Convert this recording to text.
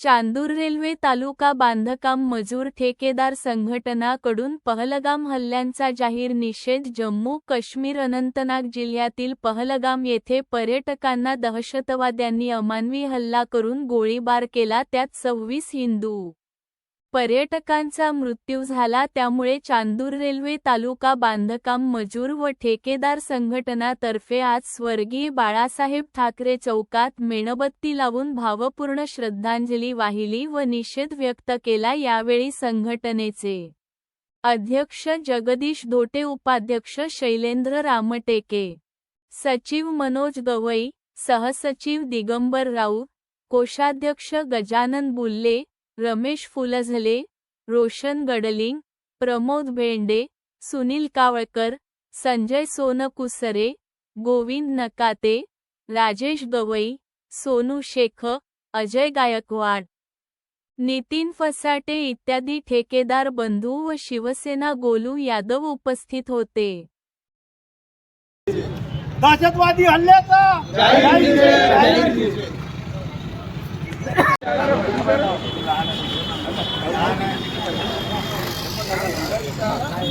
Chandur railway तालुका बांधकाम मजूर ठेकेदार संघटनाकडून पहलगाम हल्ल्यांचा जाहीर निषेध जम्मू काश्मीर अनंतनाग जिल्ह्यातील पहलगाम येथे पर्यटकांना दहशतवाद्यांनी अमानवी हल्ला करून गोळीबार केला त्यात सव्वीस हिंदू पर्यटकांचा मृत्यू झाला त्यामुळे चांदूर रेल्वे तालुका बांधकाम मजूर व ठेकेदार संघटनातर्फे आज स्वर्गीय बाळासाहेब ठाकरे चौकात मेणबत्ती लावून भावपूर्ण श्रद्धांजली वाहिली व निषेध व्यक्त केला यावेळी संघटनेचे अध्यक्ष जगदीश धोटे उपाध्यक्ष शैलेंद्र रामटेके सचिव मनोज गवई सहसचिव दिगंबर राऊत कोषाध्यक्ष गजानन बुल्ले रमेश फुलझले रोशन गडलिंग प्रमोद भेंडे सुनील कावळकर संजय सोनकुसरे गोविंद नकाते राजेश गवई सोनू शेख अजय गायकवाड. नितीन फसाटे इत्यादी ठेकेदार बंधू व शिवसेना गोलू यादव उपस्थित होते. दहशतवादी हल्ल्याचा 誰か。